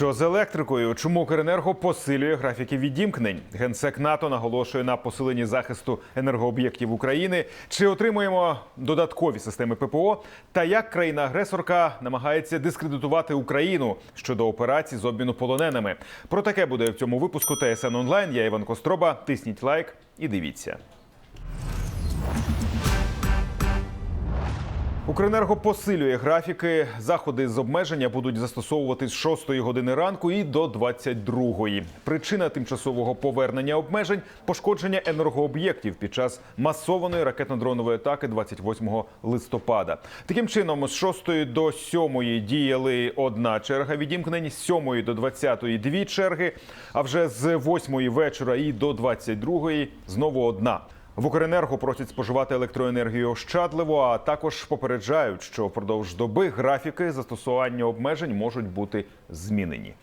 Що з електрикою? Чому Укренерго посилює графіки відімкнень? Генсек НАТО наголошує на посиленні захисту енергооб'єктів України. Чи отримуємо додаткові системи ППО? Та як країна-агресорка намагається дискредитувати Україну щодо операцій з обміну полоненими? Про таке буде в цьому випуску ТСН онлайн. Я Іван Костроба. Тисніть лайк і дивіться. Укренерго посилює графіки. Заходи з обмеження будуть застосовувати з 6 години ранку і до 22-ї. Причина тимчасового повернення обмежень пошкодження енергооб'єктів під час масованої ракетно-дронової атаки 28 листопада. Таким чином, з 6 до 7 діяли одна черга відімкнень, з 7 до 20 дві черги. А вже з 8 вечора і до 22 знову одна. В Укренерго просять споживати електроенергію ощадливо, а також попереджають, що впродовж доби графіки застосування обмежень можуть бути змінені.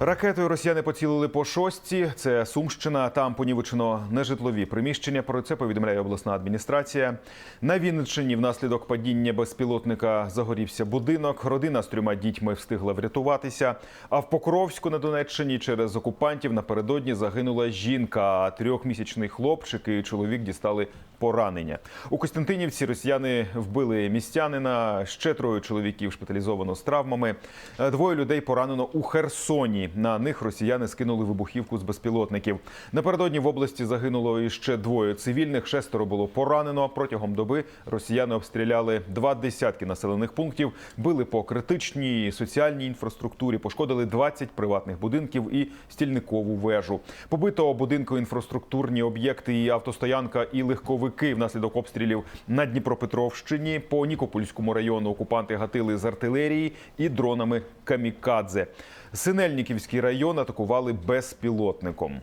Ракетою росіяни поцілили по шостці. Це Сумщина. Там понівечено нежитлові приміщення. Про це повідомляє обласна адміністрація. На Вінниччині внаслідок падіння безпілотника загорівся будинок. Родина з трьома дітьми встигла врятуватися. А в Покровську на Донеччині через окупантів напередодні загинула жінка. А трьохмісячний хлопчик і чоловік дістали поранення. У Костянтинівці росіяни вбили містянина. Ще троє чоловіків шпиталізовано з травмами. Е, Двоє людей поранено у Херсоні. На них росіяни скинули вибухівку з безпілотників. Напередодні в області загинуло іще двоє цивільних. Шестеро було поранено. Протягом доби росіяни обстріляли два десятки населених пунктів, били по критичній соціальній інфраструктурі, пошкодили 20 приватних будинків і стільникову вежу. Побито будинку інфраструктурні об'єкти і автостоянка і легковики внаслідок обстрілів на Дніпропетровщині. По Нікопольському району окупанти гатили з артилерії і дронами камікадзе. Синельниківський район атакували безпілотником.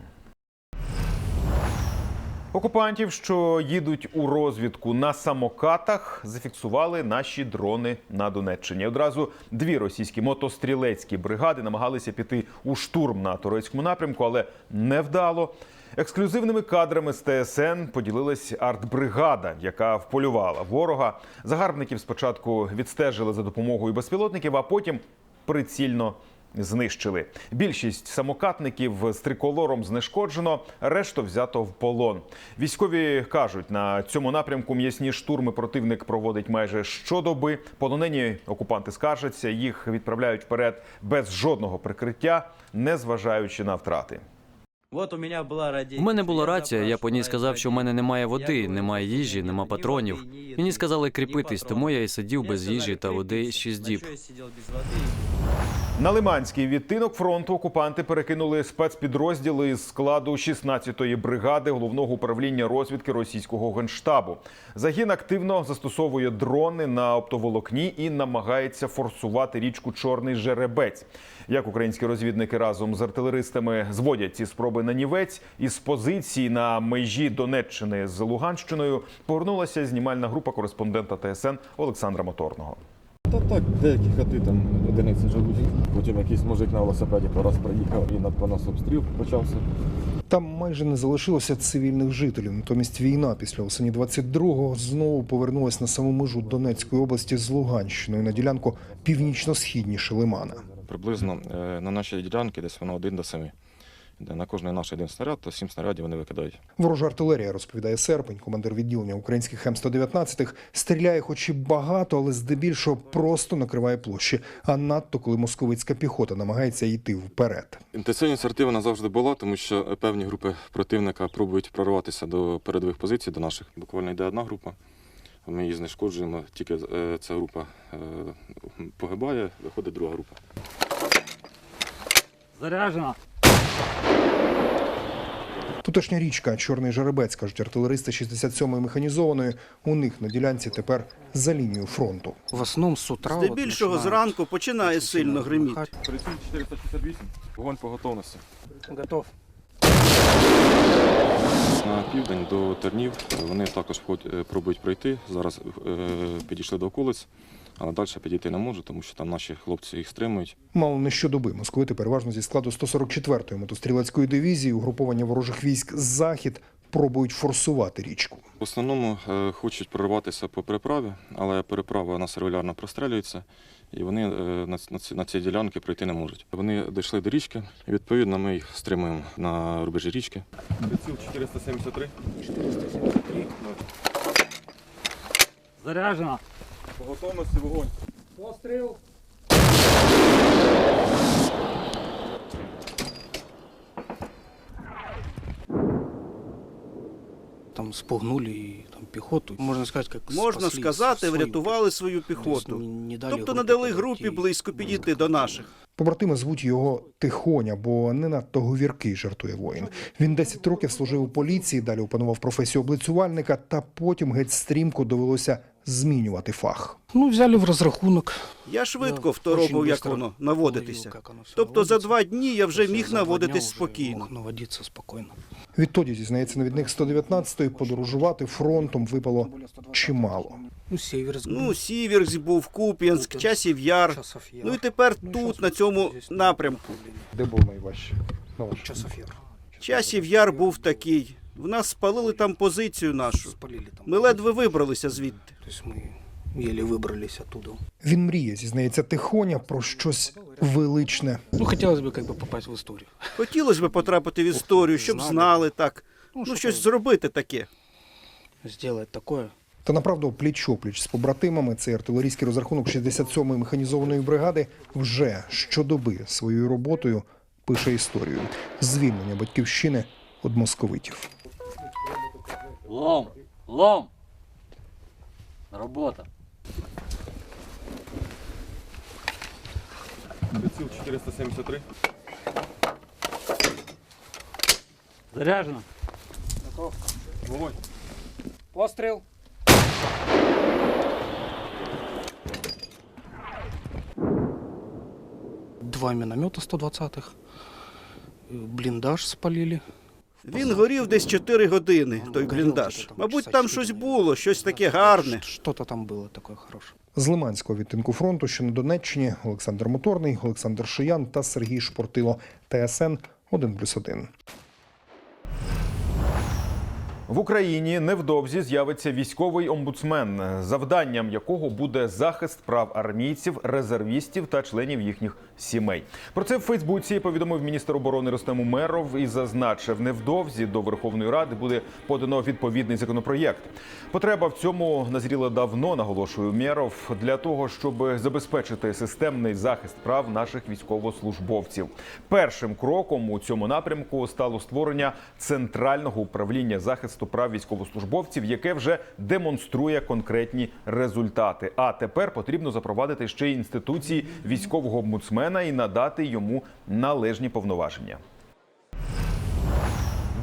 Окупантів, що їдуть у розвідку на самокатах, зафіксували наші дрони на Донеччині. Одразу дві російські мотострілецькі бригади намагалися піти у штурм на турецькому напрямку, але невдало. Ексклюзивними кадрами з ТСН поділилась артбригада, яка вполювала ворога. Загарбників спочатку відстежили за допомогою безпілотників, а потім прицільно знищили. Більшість самокатників з триколором знешкоджено, решту взято в полон. Військові кажуть, на цьому напрямку м'ясні штурми противник проводить майже щодоби. Полонені окупанти скаржаться, їх відправляють вперед без жодного прикриття, не зважаючи на втрати. От у мене була радія. У мене була рація. Я по ній сказав, що в мене немає води, немає їжі, нема патронів. Мені сказали кріпитись, тому я і сидів без їжі та води шість діб. На Лиманський відтинок фронту окупанти перекинули спецпідрозділи з складу 16-ї бригади головного управління розвідки російського генштабу. Загін активно застосовує дрони на оптоволокні і намагається форсувати річку Чорний Жеребець. Як українські розвідники разом з артилеристами зводять ці спроби на нівець із позиції на межі Донеччини з Луганщиною повернулася знімальна група кореспондента ТСН Олександра Моторного. Та так, деякі хати там одиниці живуть. Потім якийсь мужик на велосипеді по раз приїхав і на по нас обстріл почався. Там майже не залишилося цивільних жителів. Натомість війна після осені 22-го знову повернулась на саму межу Донецької області з Луганщиною на ділянку північно-східніше Лимана. Приблизно е, на нашій ділянці десь воно один до семи. Де на кожний наш один снаряд, то сім снарядів вони викидають. Ворожа артилерія, розповідає Серпень, командир відділення українських М119, стріляє хоч і багато, але здебільшого просто накриває площі. А надто коли московицька піхота намагається йти вперед. Інтенсивність арти вона завжди була, тому що певні групи противника пробують прорватися до передових позицій, до наших. Буквально йде одна група. Ми її знешкоджуємо, тільки е, ця група е, погибає, виходить друга група. Заряжена. Тутешня річка Чорний Жеребець, кажуть артилеристи 67-ї механізованої. У них на ділянці тепер за лінією фронту. В основному з утра. Здебільшого зранку починає сильно гриміти. 468, вогонь по готовності. Готов. На південь до Тернів вони також е, пробують пройти. Зараз е, підійшли до околиць, але далі підійти не можуть, тому що там наші хлопці їх стримують. Мало не щодоби московити переважно зі складу 144-ї мотострілецької дивізії угруповання ворожих військ «Захід» спробують форсувати річку. В основному е, хочуть прорватися по переправі, але переправа у нас регулярно прострелюється, і вони е, на, на, ці, на ці ділянки пройти не можуть. Вони дійшли до річки, і відповідно ми їх стримуємо на рубежі річки. Приціл 473. Заряжено. По готовності вогонь. Пострел. Там спугнули и там пехоту. Можно сказать, как Можна спасли сказати, свою врятували свою піхоту. То не- не дали Тобто группе не групі близько підійти до наших. Побратими звуть його Тихоня, бо не надто говіркий, жартує воїн. Він 10 років служив у поліції, далі опанував професію облицювальника, та потім геть стрімко довелося змінювати фах. Ну, взяли в разрахунок. Я швидко второпав, як воно наводитися. Тобто за два дні я вже міг наводитись спокійно. Мог наводиться спокойно. Відтоді, зізнається навідник 119-ї, подорожувати фронтом випало чимало. Ну, Северск. Ну, Сіверськ був, Куп'янськ, Часів Яр. Ну і тепер Ну, тут, на цьому напрямку. Де був найважче? Часів Яр був такий. В нас спалили там позицію нашу. Спалили там. Ми ледве вибралися звідти. То есть мы еле выбрались оттуда. Він мріє, зізнається Тихоня, про щось величне. Ну, хотелось бы как бы попасть в историю. Хотілося б потрапити в історію, щоб знали так. Ну, что-то щось зробити таке. Сделать такое. Та направду пліч-опліч з побратимами цей артилерійський розрахунок 67-ї механізованої бригади вже щодоби своєю роботою пише історію звільнення батьківщини від московитів. Лом! Лом! Робота. Приціл 473. Заряжено. Вогонь. Пострел. Два миномета 120-х. э, Блиндаж спалили. Він горів десь 4 години, той бліндаж. Мабуть, там щось було, щось таке гарне. Ш- Что-то там було такое хороше. З Лиманського відтинку фронту, що на Донеччині, Олександр Моторний, Олександр Шиян та Сергій Шпортило. ТСН 1+,1. В Україні невдовзі з'явиться військовий омбудсмен, завданням якого буде захист прав армійців, резервістів та членів їхніх сімей. Про це в Фейсбуці повідомив міністр оборони Ростем Умеров і зазначив, невдовзі до Верховної Ради буде подано відповідний законопроєкт. Потреба в цьому назріла давно, наголошує Умеров, для того, щоб забезпечити системний захист прав наших військовослужбовців. Першим кроком у цьому напрямку стало створення центрального управління захисту прав військовослужбовців, яке вже демонструє конкретні результати. А тепер потрібно запровадити ще й інституції військового омбудсмена і надати йому належні повноваження.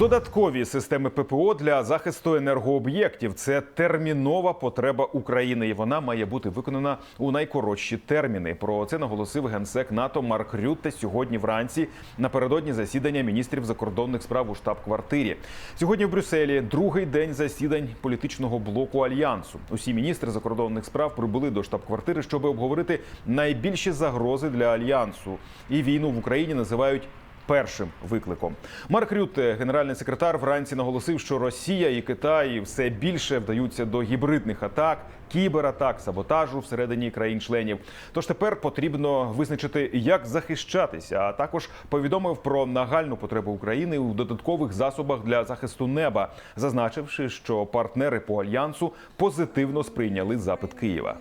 Додаткові системи ППО для захисту енергооб'єктів це термінова потреба України, і вона має бути виконана у найкоротші терміни. Про це наголосив генсек НАТО Марк Рютте сьогодні вранці напередодні засідання міністрів закордонних справ у штаб-квартирі. Сьогодні в Брюсселі другий день засідань політичного блоку альянсу. Усі міністри закордонних справ прибули до штаб-квартири, щоб обговорити найбільші загрози для альянсу. І війну в Україні називають першим викликом. Марк Рютте, генеральний секретар, вранці наголосив, що Росія і Китай все більше вдаються до гібридних атак, кібератак, саботажу всередині країн-членів. Тож тепер потрібно визначити, як захищатися, а також повідомив про нагальну потребу України у додаткових засобах для захисту неба, зазначивши, що партнери по альянсу позитивно сприйняли запит Києва.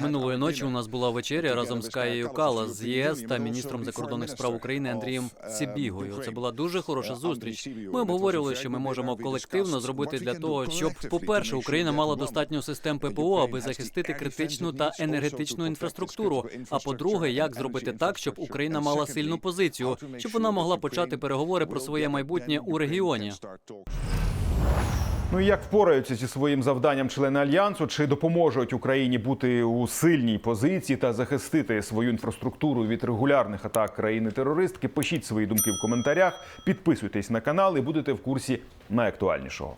Минулої ночі у нас була вечеря разом з Каєю Кала з ЄС та міністром закордонних справ України Андрієм Цибігою. Це була дуже хороша зустріч. Ми обговорювали, що ми можемо колективно зробити для того, щоб, по-перше, Україна мала достатньо систем ППО, аби захистити критичну та енергетичну інфраструктуру. А по-друге, як зробити так, щоб Україна мала сильну позицію, щоб вона могла почати переговори про своє майбутнє у регіоні. Ну і як впораються зі своїм завданням члени альянсу? Чи допоможуть Україні бути у сильній позиції та захистити свою інфраструктуру від регулярних атак країни-терористки? Пишіть свої думки в коментарях, підписуйтесь на канал і будете в курсі найактуальнішого.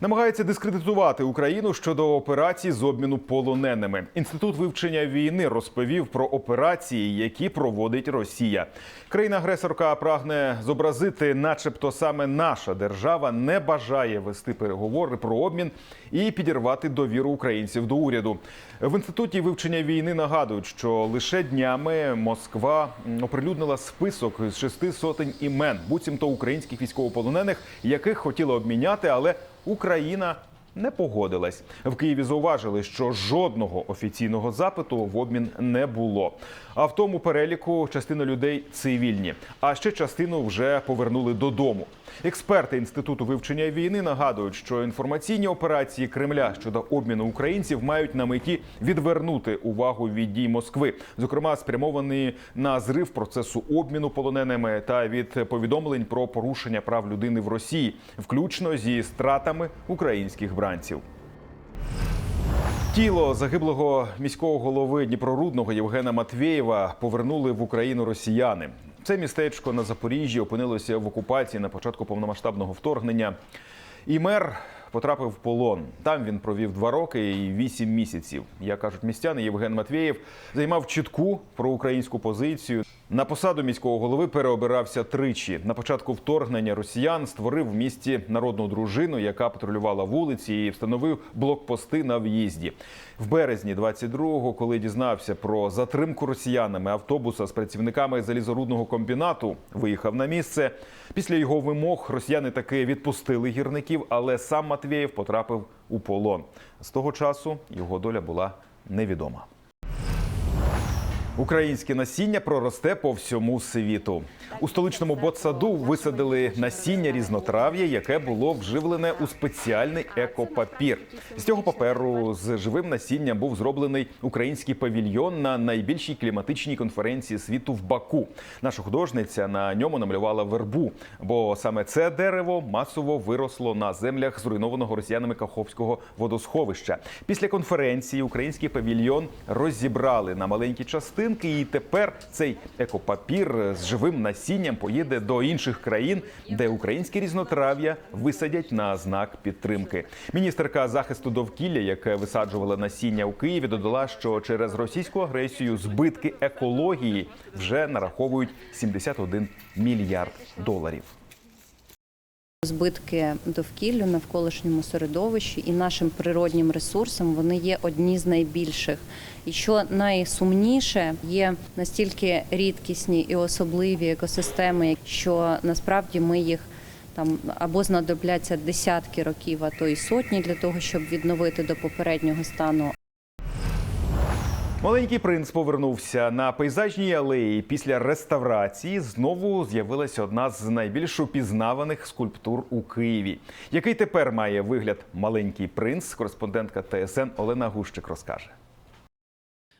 Намагається дискредитувати Україну щодо операцій з обміну полоненими. Інститут вивчення війни розповів про операції, які проводить Росія. Країна-агресорка прагне зобразити, начебто саме наша держава не бажає вести переговори про обмін і підірвати довіру українців до уряду. В інституті вивчення війни нагадують, що лише днями Москва оприлюднила список з шести сотень імен, буцімто українських військовополонених, яких хотіла обміняти, але Україна не погодилась. В Києві зауважили, що жодного офіційного запиту в обмін не було. А в тому переліку частина людей цивільні, а ще частину вже повернули додому. Експерти інституту вивчення війни нагадують, що інформаційні операції Кремля щодо обміну українців мають на меті відвернути увагу від дій Москви, зокрема спрямовані на зрив процесу обміну полоненими та від повідомлень про порушення прав людини в Росії, включно зі стратами українських бранців. Тіло загиблого міського голови Дніпрорудного Євгена Матвєєва повернули в Україну росіяни. Це містечко на Запоріжжі опинилося в окупації на початку повномасштабного вторгнення. І мер потрапив в полон. Там він провів два роки і вісім місяців. Як кажуть містяни, Євген Матвєєв займав чітку проукраїнську позицію. На посаду міського голови переобирався тричі. На початку вторгнення росіян створив в місті народну дружину, яка патрулювала вулиці і встановив блокпости на в'їзді. В березні 22-го, коли дізнався про затримку росіянами автобуса з працівниками залізорудного комбінату, виїхав на місце. Після його вимог росіяни таки відпустили гірників, але сам Матвєєв потрапив у полон. З того часу його доля була невідома. Українське насіння проросте по всьому світу. У столичному ботсаду висадили насіння різнотрав'я, яке було вживлене у спеціальний екопапір. З цього паперу з живим насінням був зроблений український павільйон на найбільшій кліматичній конференції світу в Баку. Наша художниця на ньому намалювала вербу, бо саме це дерево масово виросло на землях зруйнованого росіянами Каховського водосховища. Після конференції український павільйон розібрали на маленькі частинки, і тепер цей екопапір з живим насінням поїде до інших країн, де українське різнотрав'я висадять на знак підтримки. Міністерка захисту довкілля, яке висаджувала насіння у Києві, додала, що через російську агресію збитки екології вже нараховують 71 мільярд доларів. Збитки довкіллю, навколишньому середовищі і нашим природнім ресурсам вони є одні з найбільших. І що найсумніше, є настільки рідкісні і особливі екосистеми, що насправді ми їх там або знадобляться десятки років, а то й сотні для того, щоб відновити до попереднього стану, Маленький принц повернувся на пейзажній алеї. Після реставрації знову з'явилася одна з найбільш упізнаваних скульптур у Києві. Який тепер має вигляд маленький принц? Кореспондентка ТСН Олена Гущик розкаже.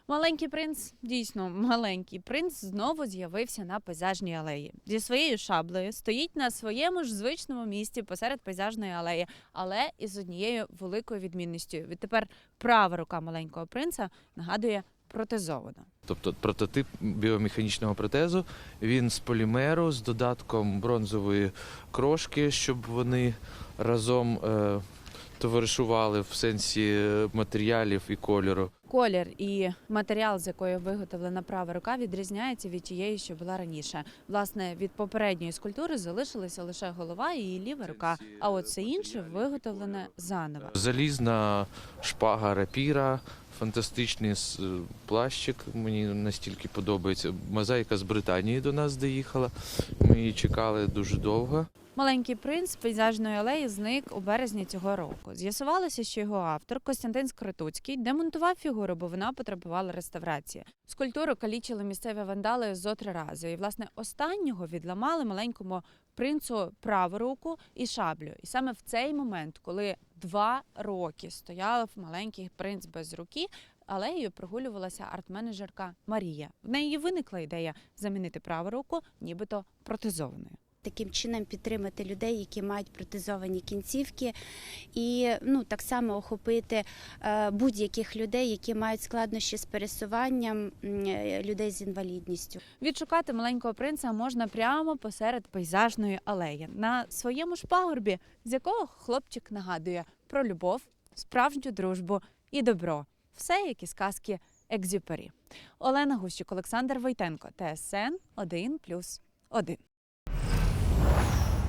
Маленький принц, дійсно маленький принц, знову з'явився на пейзажній алеї. Зі своєю шаблею стоїть на своєму ж звичному місці посеред пейзажної алеї, але із однією великою відмінністю. Відтепер права рука маленького принца нагадує протезована. Тобто прототип біомеханічного протезу, він з полімеру з додатком бронзової крошки, щоб вони разом е, товаришували в сенсі е, матеріалів і кольору. Колір і матеріал, з якої виготовлена права рука, відрізняється від тієї, що була раніше. Власне, від попередньої скульптури залишилася лише голова і її ліва рука. А от все інше виготовлене заново. Залізна шпага рапіра, фантастичний плащик. Мені настільки подобається. Мозаїка з Британії до нас доїхала. Ми її чекали дуже довго. Маленький принц пейзажної алеї зник у березні цього року. З'ясувалося, що його автор Костянтин Скритуцький демонтував фігуру, бо вона потребувала реставрації. Скульптуру калічили місцеві вандали зо три рази. І власне останнього відламали маленькому принцу праву руку і шаблю. І саме в цей момент, коли два роки стояв маленький принц без руки. Алеєю прогулювалася арт-менеджерка Марія. В неї виникла ідея замінити праву руку, нібито протезованою. Таким чином підтримати людей, які мають протезовані кінцівки, і ну так само охопити е, будь-яких людей, які мають складнощі з пересуванням е, людей з інвалідністю. Відшукати маленького принца можна прямо посеред пейзажної алеї на своєму ж пагорбі, з якого хлопчик нагадує про любов, справжню дружбу і добро. Все як із казки Екзюпері. Олена Гущик, Олександр Войтенко, ТСН 1+,1.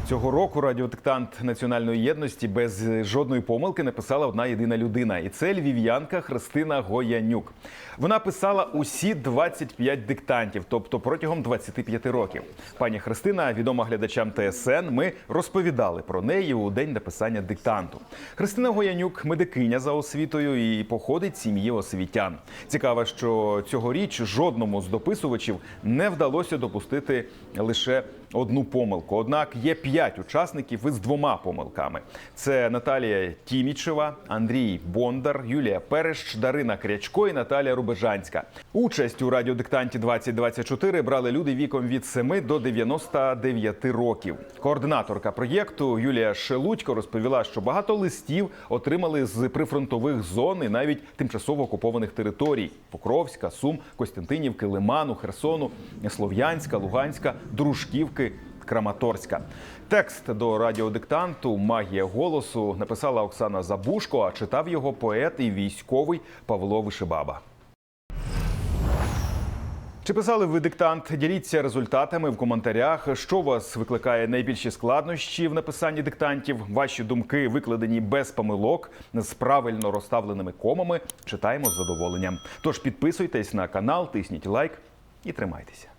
Цього року радіодиктант національної єдності без жодної помилки написала одна єдина людина, і це львів'янка Христина Гоянюк. Вона писала усі 25 диктантів, тобто протягом 25 років. Пані Христина, відома глядачам ТСН, ми розповідали про неї у день написання диктанту. Христина Гоянюк медикиня за освітою і походить сім'ї освітян. Цікаво, що цьогоріч жодному з дописувачів не вдалося допустити лише одну помилку. Однак є п'ять учасників із двома помилками: це Наталія Тімічева, Андрій Бондар, Юлія Перещ, Дарина Крячко і Наталія Рубежанська. Участь у радіодиктанті 2024 брали люди віком від 7 до 99 років. Координаторка проєкту Юлія Шелудько розповіла, що багато листів отримали з прифронтових зон і навіть тимчасово окупованих територій: Покровська, Сум, Костянтинівки, Лиману, Херсону, Слов'янська, Луганська, Дружківки. Краматорська текст до радіодиктанту Магія голосу написала Оксана Забушко, а читав його поет і військовий Павло Вишибаба. Чи писали ви диктант? Діліться результатами в коментарях. Що вас викликає найбільші складнощі в написанні диктантів? Ваші думки викладені без помилок з правильно розставленими комами. Читаємо з задоволенням. Тож підписуйтесь на канал, тисніть лайк і тримайтеся.